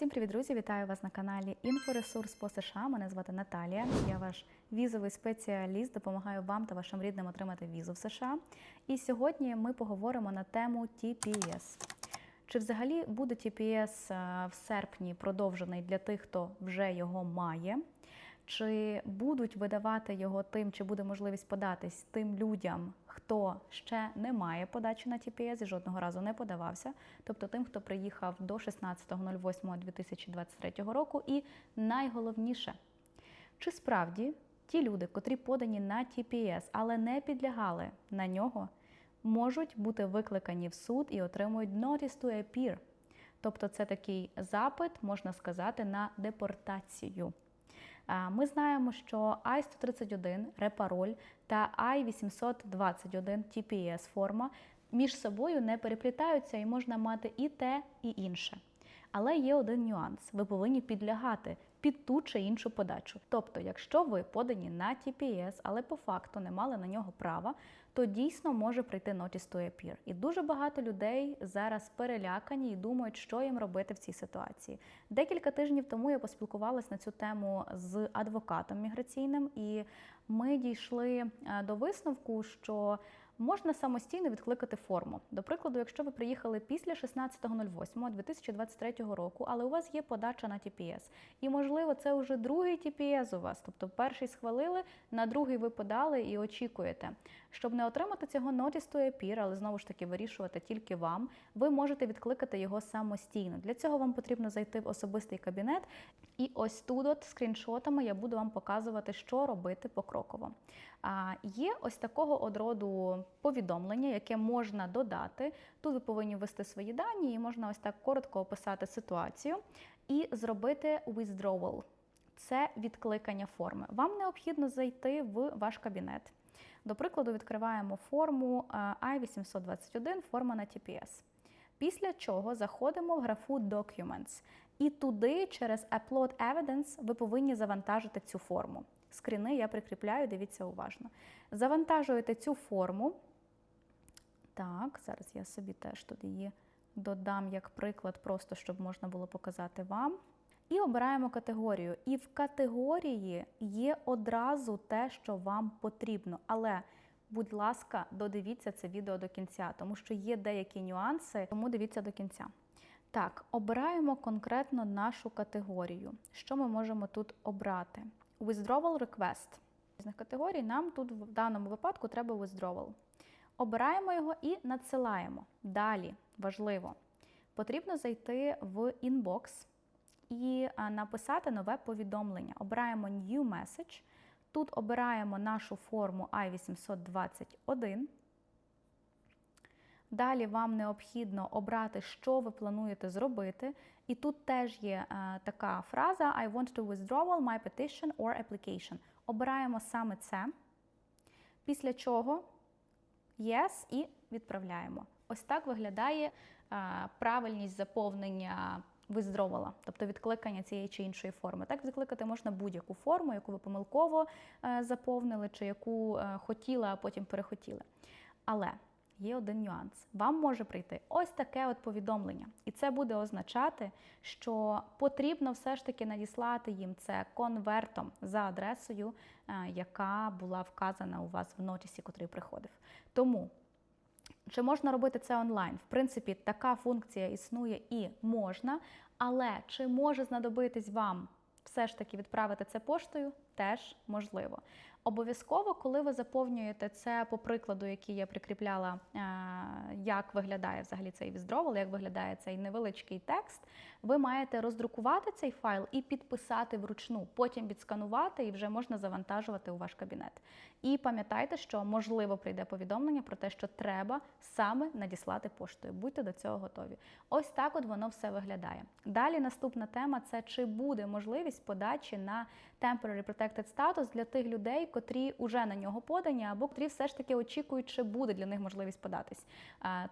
Всім привіт, друзі! Вітаю вас на каналі Інфоресурс по США. Мене звати Наталія. Я ваш візовий спеціаліст. Допомагаю вам та вашим рідним отримати візу в США. І сьогодні ми поговоримо на тему TPS. Чи взагалі буде TPS е, в серпні продовжений для тих, хто вже його має? Чи будуть видавати його тим, чи буде можливість податись тим людям, хто ще не має подачі на TPS і жодного разу не подавався, тобто тим, хто приїхав до 16.08.2023 року, і найголовніше, чи справді ті люди, котрі подані на TPS, але не підлягали на нього, можуть бути викликані в суд і отримують notice to appear. Тобто це такий запит, можна сказати, на депортацію. Ми знаємо, що I-131 репароль та I-821 TPS форма між собою не переплітаються і можна мати і те, і інше. Але є один нюанс: ви повинні підлягати під ту чи іншу подачу. Тобто, якщо ви подані на TPS, але по факту не мали на нього права, то дійсно може прийти notice to appear. І дуже багато людей зараз перелякані і думають, що їм робити в цій ситуації. Декілька тижнів тому я поспілкувалася на цю тему з адвокатом міграційним, і ми дійшли е, до висновку, що можна самостійно відкликати форму. До прикладу, якщо ви приїхали після 16.08.2023 року, але у вас є подача на TPS, і можливо це вже другий TPS у вас, тобто перший схвалили, на другий ви подали і очікуєте. Щоб не отримати цього notice to appear, але знову ж таки вирішувати тільки вам, ви можете відкликати його самостійно. Для цього вам потрібно зайти в особистий кабінет, і ось тут от скріншотами я буду вам показувати, що робити покроково. А є ось такого одроду повідомлення, яке можна додати. Тут ви повинні ввести свої дані, і можна ось так коротко описати ситуацію і зробити withdrawal. Це відкликання форми. Вам необхідно зайти в ваш кабінет. До прикладу, відкриваємо форму I-821, форма на TPS. Після чого заходимо в графу Documents. І туди, через Upload Evidence, ви повинні завантажити цю форму. Скріни я прикріпляю, дивіться уважно. Завантажуєте цю форму. Так, зараз я собі теж тут її додам як приклад, просто щоб можна було показати вам. І обираємо категорію. І в категорії є одразу те, що вам потрібно. Але, будь ласка, додивіться це відео до кінця, тому що є деякі нюанси, тому дивіться до кінця. Так, обираємо конкретно нашу категорію. Що ми можемо тут обрати? Withdrawal Request. Різних категорій нам тут в даному випадку треба withdrawal. Обираємо його і надсилаємо. Далі, важливо, потрібно зайти в inbox і написати нове повідомлення. Обираємо New Message. Тут обираємо нашу форму I821. Далі вам необхідно обрати, що ви плануєте зробити. І тут теж є е, така фраза I want to withdraw my petition or application. Обираємо саме це. Після чого Yes і відправляємо. Ось так виглядає е, правильність заповнення виздровала, тобто відкликання цієї чи іншої форми. Так відкликати можна будь-яку форму, яку ви помилково е, заповнили, чи яку хотіли, а потім перехотіли. Але є один нюанс. Вам може прийти ось таке от повідомлення, і це буде означати, що потрібно все ж таки надіслати їм це конвертом за адресою, е, яка була вказана у вас в нотісі, котрий приходив. Тому. Чи можна робити це онлайн? В принципі, така функція існує і можна, але чи може знадобитись вам все ж таки відправити це поштою? Теж можливо. Обов'язково, коли ви заповнюєте це по прикладу, який я прикріпляла, е, як виглядає взагалі цей віздровол, як виглядає цей невеличкий текст, ви маєте роздрукувати цей файл і підписати вручну, потім відсканувати і вже можна завантажувати у ваш кабінет. І пам'ятайте, що можливо прийде повідомлення про те, що треба саме надіслати поштою. Будьте до цього готові. Ось так от воно все виглядає. Далі наступна тема це чи буде можливість подачі на Temporary Protected Status для тих людей, котрі вже на нього подані, або котрі все ж таки очікують, чи буде для них можливість податись.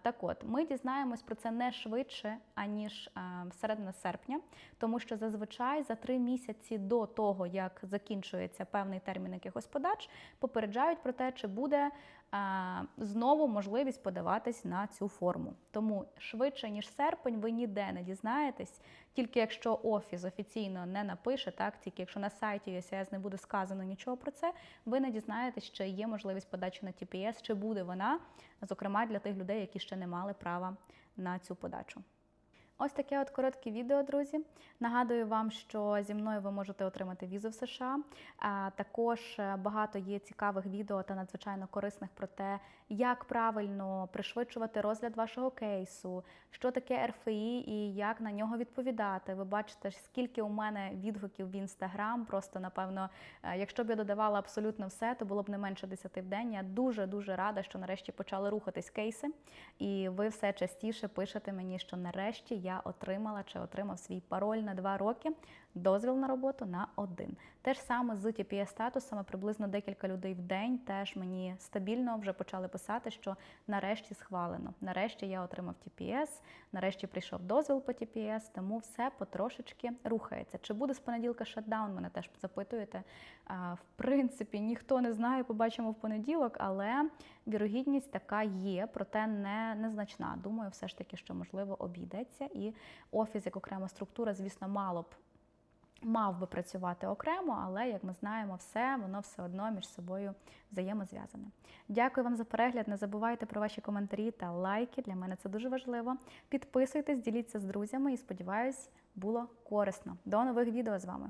Так от, ми дізнаємось про це не швидше, аніж середина серпня, тому що зазвичай за три місяці до того, як закінчується певний термін якихось подач, попереджають про те, чи буде знову можливість подаватись на цю форму. Тому швидше ніж серпень, ви ніде не дізнаєтесь, тільки якщо офіс офіційно не напише, так тільки якщо на сайті USIS не буде сказано нічого про це, ви не дізнаєтесь, що є можливість подачі на ТПС, чи буде вона, зокрема для тих людей, які ще не мали права на цю подачу. Ось таке от коротке відео, друзі. Нагадую вам, що зі мною ви можете отримати візу в США. Також е, багато є цікавих відео та надзвичайно корисних про те, як правильно пришвидшувати розгляд вашого кейсу, що таке РФІ і як на нього відповідати. Ви бачите, скільки у мене відгуків в інстаграм. Просто напевно, е, якщо б я додавала абсолютно все, то було б не менше 10 в день. Я дуже дуже рада, що нарешті почали рухатись кейси, і ви все частіше пишете мені, що нарешті я отримала чи отримав свій пароль на два роки, дозвіл на роботу на один. Те ж саме з tps статусами приблизно декілька людей в день теж мені стабільно вже почали писати, що нарешті схвалено. Нарешті я отримав TPS, нарешті прийшов дозвіл по TPS, тому все потрошечки рухається. Чи буде з понеділка шатдаун? Мене теж запитуєте. В принципі, ніхто не знає, побачимо в понеділок, але вірогідність така є, проте не незначна. Думаю, все ж таки, що можливо обійдеться, і офіс як окрема структура, звісно, мало б. Мав би працювати окремо, але як ми знаємо, все воно все одно між собою взаємозв'язане. Дякую вам за перегляд. Не забувайте про ваші коментарі та лайки. Для мене це дуже важливо. Підписуйтесь, діліться з друзями і сподіваюсь, було корисно. До нових відео з вами.